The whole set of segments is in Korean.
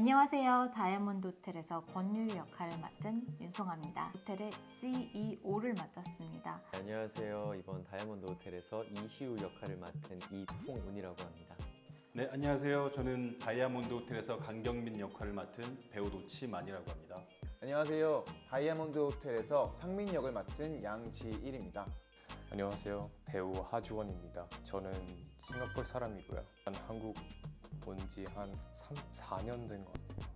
안녕하세요. 다이아몬드 호텔에서 권유리 역할을 맡은 윤송아입니다. 호텔의 CEO를 맡았습니다. 안녕하세요. 이번 다이아몬드 호텔에서 이시우 역할을 맡은 이풍운이라고 합니다. 네, 안녕하세요. 저는 다이아몬드 호텔에서 강경민 역할을 맡은 배우 노치만이라고 합니다. 안녕하세요. 다이아몬드 호텔에서 상민 역을 맡은 양지일입니다. 안녕하세요. 배우 하주원입니다. 저는 싱가포르 사람이고요. 한 한국 온지한 3, 4년 된 것 같아요.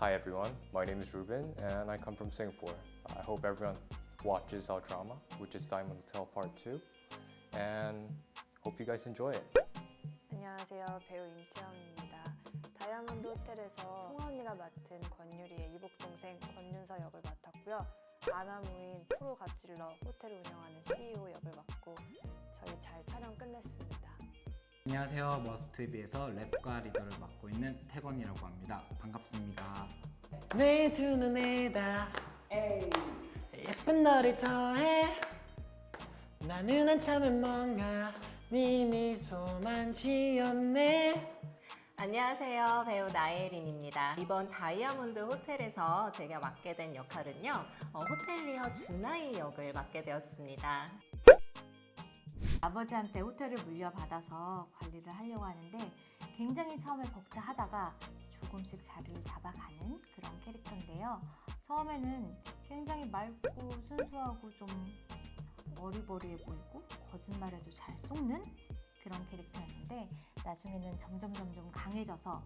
Hi everyone, my name is Ruben and I come from Singapore. I hope everyone watches our drama, which is Diamond Hotel Part 2, and hope you guys enjoy it. 안녕하세요. 배우 임채영입니다. 다이아몬드 호텔에서 송아 언니가 맡은 권유리의 이복 동생 권윤서 역을 맡았고요. 아나무인 프로 갑질러 호텔을 운영하는 CEO 역을 맡고 저희 잘 촬영 끝냈습니다. 안녕하세요. 머스트비에서 랩과 리더를 맡고 있는 태건이라고 합니다. 반갑습니다. 내 두 눈에다 예쁜 너를 더해 나는 한참은 뭔가 네 미소만 지었네 안녕하세요. 배우 나예린입니다. 이번 다이아몬드 호텔에서 제가 맡게 된 역할은요. 어, 호텔리어 준하이 역을 맡게 되었습니다. 아버지한테 호텔을 물려받아서 관리를 하려고 하는데 굉장히 처음에 벅차하다가 조금씩 자리를 잡아가는 그런 캐릭터인데요. 처음에는 굉장히 맑고 순수하고 좀 어리버리해 보이고 거짓말에도 잘 속는 그런 캐릭터였는데 나중에는 점점 점점 강해져서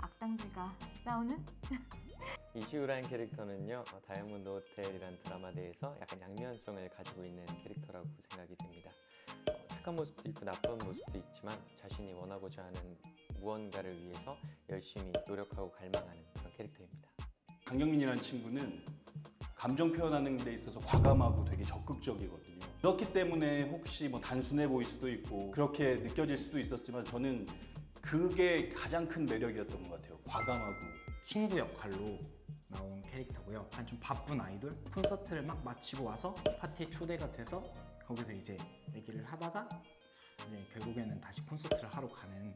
악당들과 싸우는 이시우라는 캐릭터는요, 어, 다이아몬드 호텔이란 드라마 내에서 약간 양면성을 가지고 있는 캐릭터라고 생각이 됩니다. 어, 착한 모습도 있고 나쁜 모습도 있지만 자신이 원하고자 하는 무언가를 위해서 열심히 노력하고 갈망하는 그런 캐릭터입니다. 강경민이라는 친구는 감정 표현하는 데 있어서 과감하고 되게 적극적이거든요. 그렇기 때문에 혹시 뭐 단순해 보일 수도 있고 그렇게 느껴질 수도 있었지만 저는 그게 가장 큰 매력이었던 것 같아요. 과감하고 친구 역할로 나온 캐릭터고요. 한 좀 바쁜 아이돌 콘서트를 막 마치고 와서 파티에 초대가 돼서 거기서 이제 얘기를 하다가 이제 결국에는 다시 콘서트를 하러 가는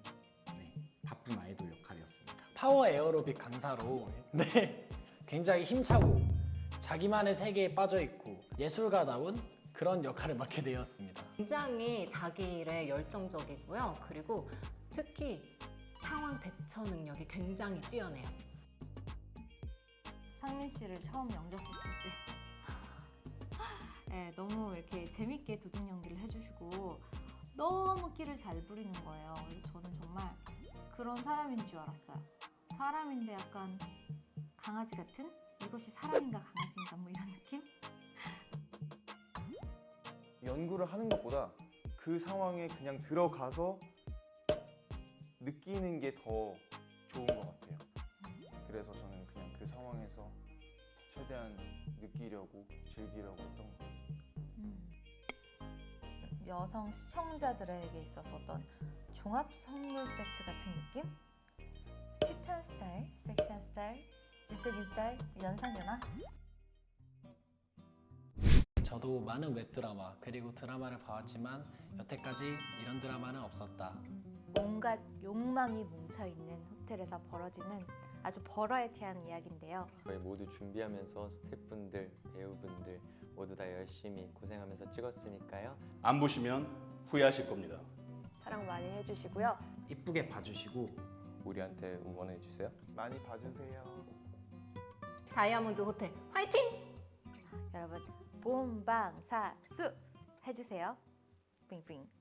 네, 바쁜 아이돌 역할이었습니다. 파워 에어로빅 강사로 네 굉장히 힘차고 자기만의 세계에 빠져 있고 예술가다운 그런 역할을 맡게 되었습니다 굉장히 자기 일에 열정적이고요. 그리고 특히 상황 대처 능력이 굉장히 뛰어내요. 상민 씨를 처음 영접했을 때 네, 너무 이렇게 재밌게 도둑 연기를 해주시고 너무 끼를 잘 부리는 거예요. 그래서 저는 정말 그런 사람인 줄 알았어요. 사람인데 약간 강아지 같은? 이것이 사람인가 강아지인가 뭐 이런 느낌? 연구를 하는 것보다 그 상황에 그냥 들어가서 느끼는 게 더 좋은 것 같아요. 그래서 저는 그 상황에서 최대한 느끼려고 즐기려고 했던 것 같습니다. 음. 여성 시청자들에게 있어서 어떤 종합 선물 세트 같은 느낌? 큐트한 스타일, 섹시한 스타일, 지적인 스타일, 연상연하? 저도 많은 웹드라마 그리고 드라마를 봐왔지만 여태까지 이런 드라마는 없었다 온갖 욕망이 뭉쳐있는 호텔에서 벌어지는 아주 버라이티한 이야기인데요. 저희 모두 준비하면서 스태프분들, 배우분들 모두 다 열심히 고생하면서 찍었으니까요. 안 보시면 후회하실 겁니다. 사랑 많이 해주시고요. 이쁘게 봐주시고 우리한테 응원해 주세요. 많이 봐주세요. 다이아몬드 호텔 화이팅! 여러분 본방사수 해주세요. 빙빙.